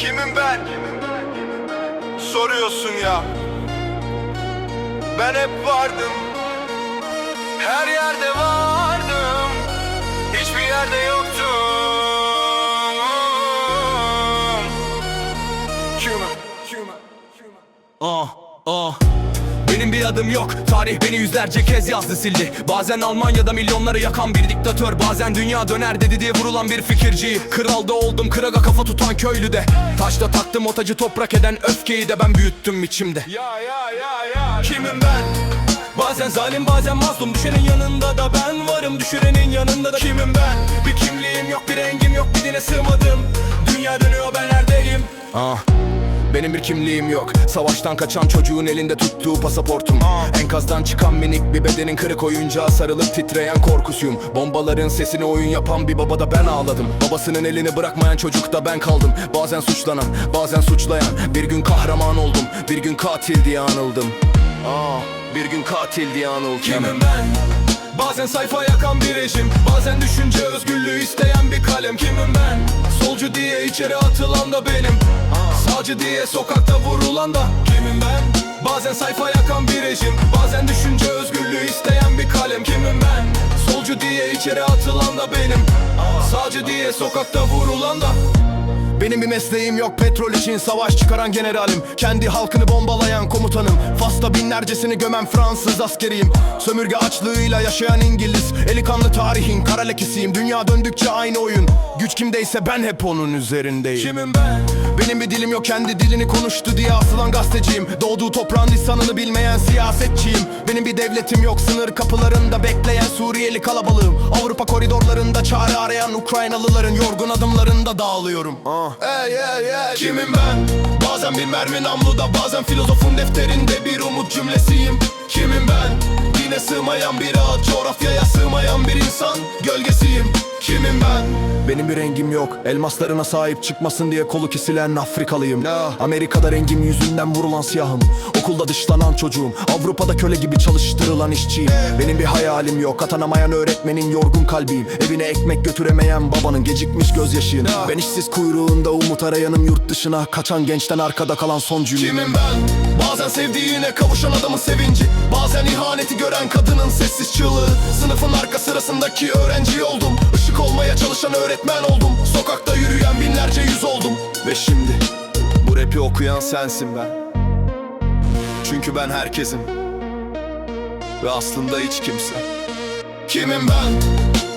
Kimim ben? Soruyorsun ya Ben hep vardım Her yerde vardım Hiçbir yerde yoktum Kimim? Kimim? Ah ah benim bir adım yok. Tarih beni yüzlerce kez yazdı sildi. Bazen Almanya'da milyonları yakan bir diktatör Bazen dünya döner dedi diye vurulan bir fikirci. Kralda oldum kıraga kafa tutan köylü de. Taşta taktım o tacı toprak eden öfkeyi de ben büyüttüm içimde. Ya ya ya ya. Kimim ben? Bazen zalim bazen mazlum. Düşenin yanında da ben varım. Düşürenin yanında da kimim ben? Bir kimliğim yok bir rengim yok bir dine sığmadım. Dünya dönüyor ben neredeyim? Ah benim bir kimliğim yok. Savaştan kaçan çocuğun elinde tuttuğu pasaportum. Enkazdan çıkan minik bir bedenin kırık oyuncağa sarılıp titreyen korkusuyum. Bombaların sesini oyun yapan bir babada ben ağladım. Babasının elini bırakmayan çocukta ben kaldım. Bazen suçlanan bazen suçlayan. Bir gün kahraman oldum. Bir gün katil diye anıldım. Aa, bir gün katil diye anıldım. Kimim ben? Bazen sayfa yakan bir rejim. Bazen düşünce özgürlüğü isteyen bir kalem. Kimim ben? Solcu diye içeri atılan da benim Sağcı diye sokakta vurulan da Kimim ben? Bazen sayfa yakan bir rejim Bazen düşünce özgürlüğü isteyen bir kalem Kimim ben? Solcu diye içeri atılan da benim Sağcı diye sokakta vurulan da benim bir mesleğim yok petrol için savaş çıkaran generalim. Kendi halkını bombalayan komutanım. Fas'ta binlercesini gömen Fransız askeriyim. Sömürge açlığıyla yaşayan İngiliz. Eli kanlı tarihin kara lekesiyim. Dünya döndükçe aynı oyun. Güç kimdeyse ben hep onun üzerindeyim. Kimim ben? Benim bir dilim yok kendi dilini konuştu diye asılan gazeteciyim. Doğduğu toprağın lisanını bilmeyen siyasetçiyim. Benim bir devletim yok sınır kapılarında bekleyen Suriyeli kalabalığım. Avrupa koridorlarında çare arayan Ukraynalıların yorgun adımlarında dağılıyorum Ey ey ey Kimim ben? Bazen bir mermi namluda bazen filozofun defterinde bir umut cümlesiyim Kimim ben? Dine sığmayan bir ağaç coğrafyaya sığmayan bir insan Gölgesiyim Kimim ben? Benim bir rengim yok. Elmaslarına sahip çıkmasın diye kolu kesilen Afrikalıyım. Amerika'da rengim yüzünden vurulan siyahım. Okulda dışlanan çocuğum. Avrupa'da köle gibi çalıştırılan işçiyim. Benim bir hayalim yok. Atanamayan öğretmenin yorgun kalbiyim. Evine ekmek götüremeyen babanın gecikmiş gözyaşıyım. Ben işsiz kuyruğunda umut arayanım yurt dışına Kaçan gençten arkada kalan soncuyum Kimim ben? Bazen sevdiğine kavuşan adamın sevinci. Bazen ihaneti gören kadının sessiz çığlığı. Sınıfın arka sırasındaki öğrenci oldum. Işık çalışan öğretmen oldum. Sokakta yürüyen binlerce yüz oldum. Ve şimdi bu rapi okuyan sensin ben. Çünkü ben herkesim. Ve aslında hiç kimse. Kimim ben?